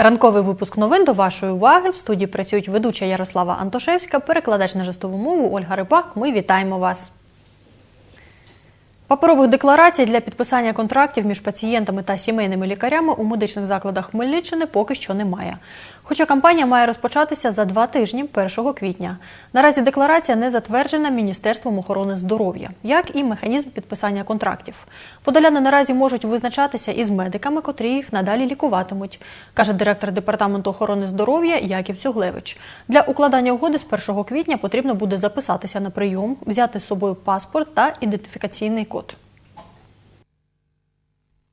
Ранковий випуск новин до вашої уваги. В студії працюють ведуча Ярослава Антошевська, перекладач на жестову мову Ольга Рибак. Ми вітаємо вас. Паперових декларацій для підписання контрактів між пацієнтами та сімейними лікарями у медичних закладах Хмельниччини поки що немає. Хоча кампанія має розпочатися за два тижні, 1 квітня. Наразі декларація не затверджена Міністерством охорони здоров'я, як і механізм підписання контрактів. Подоляни наразі можуть визначатися із медиками, котрі їх надалі лікуватимуть, каже директор департаменту охорони здоров'я Яків Цюглевич. Для укладання угоди з 1 квітня потрібно буде записатися на прийом, взяти з собою паспорт та ідентифікаційний код.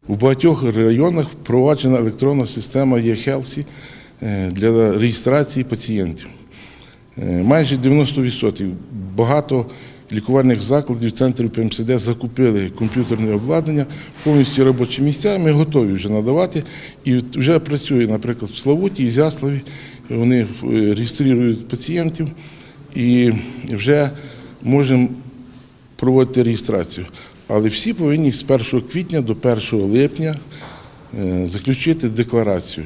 У багатьох районах впроваджена електронна система e-Healthy е, для реєстрації пацієнтів. Е, Майже 90% багато лікувальних закладів, центрів ПМСД закупили комп'ютерне обладнання, повністю робочі місця. Ми готові вже надавати. І вже працює, наприклад, в Славуті і Зяславі. Вони е, реєструють пацієнтів і вже можемо проводити реєстрацію. Але всі повинні з 1 квітня до 1 липня е, заключити декларацію.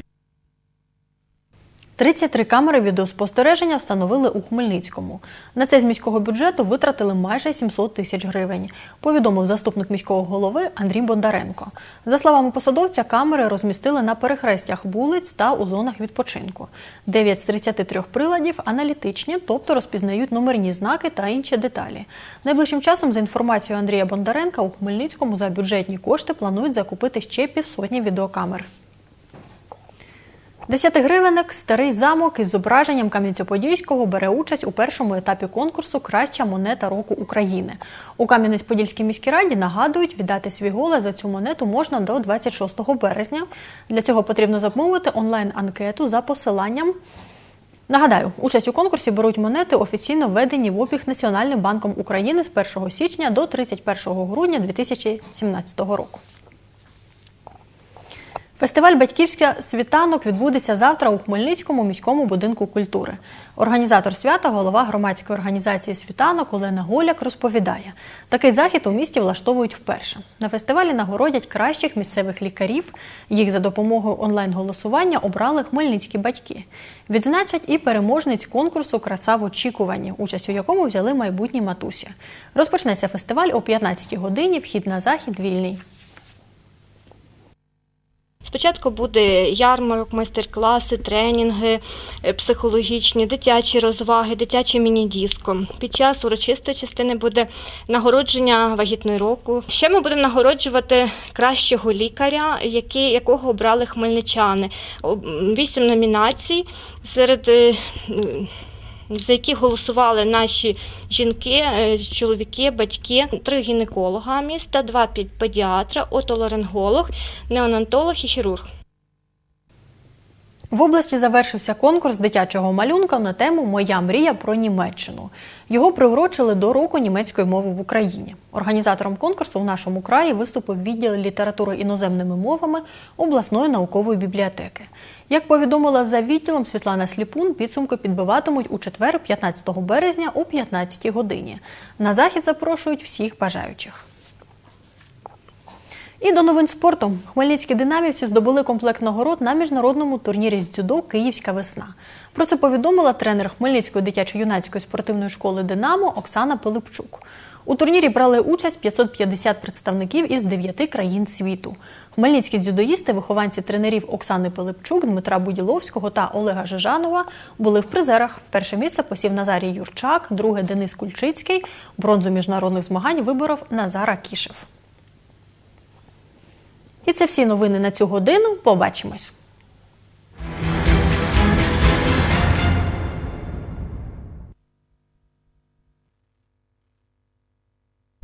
33 камери відеоспостереження встановили у Хмельницькому. На це з міського бюджету витратили майже 700 тисяч гривень, повідомив заступник міського голови Андрій Бондаренко. За словами посадовця, камери розмістили на перехрестях вулиць та у зонах відпочинку. 9 з 33 приладів аналітичні, тобто розпізнають номерні знаки та інші деталі. Найближчим часом, за інформацією Андрія Бондаренка, у Хмельницькому за бюджетні кошти планують закупити ще півсотні відеокамер. Десятигривенник Старий замок із зображенням Кам'янця-Подільського бере участь у першому етапі конкурсу Краща монета року України. У Кам'янець-Подільській міській раді нагадують, віддати свій голос за цю монету можна до 26 березня. Для цього потрібно замовити онлайн-анкету за посиланням. Нагадаю, участь у конкурсі беруть монети, офіційно введені в обіг Національним банком України з 1 січня до 31 грудня 2017 року. Фестиваль Батьківська світанок відбудеться завтра у Хмельницькому міському будинку культури. Організатор свята, голова громадської організації світанок Олена Голяк розповідає, такий захід у місті влаштовують вперше. На фестивалі нагородять кращих місцевих лікарів. Їх за допомогою онлайн-голосування обрали хмельницькі батьки. Відзначать і переможниць конкурсу Краса в очікуванні, участь у якому взяли майбутні матусі. Розпочнеться фестиваль о 15 годині. Вхід на захід вільний. Спочатку буде ярмарок, майстер-класи, тренінги е, психологічні, дитячі розваги, дитяче міні-диско. Під час урочистої частини буде нагородження вагітної року. Ще ми будемо нагороджувати кращого лікаря, які, якого обрали хмельничани. Вісім номінацій серед. За які голосували наші жінки, е, чоловіки, батьки, три гінеколога міста, два педіатра, отоларинголог, неонатолог і хірург. В області завершився конкурс дитячого малюнка на тему Моя мрія про Німеччину. Його приурочили до року німецької мови в Україні. Організатором конкурсу в нашому краї виступив відділ літератури іноземними мовами обласної наукової бібліотеки. Як повідомила за відділом Світлана Сліпун, підсумки підбиватимуть у четвер, 15 березня о 15 годині. На захід запрошують всіх бажаючих. І до новин спорту. Хмельницькі динамівці здобули комплект нагород на міжнародному турнірі з дзюдо Київська весна. Про це повідомила тренер Хмельницької дитячо-юнацької спортивної школи Динамо Оксана Пилипчук. У турнірі брали участь 550 представників із 9 країн світу. Хмельницькі дзюдоїсти, вихованці тренерів Оксани Пилипчук, Дмитра Буділовського та Олега Жижанова були в призерах. Перше місце посів Назарій Юрчак, друге Денис Кульчицький. Бронзу міжнародних змагань виборов Назара Кішев. І це всі новини на цю годину. Побачимось.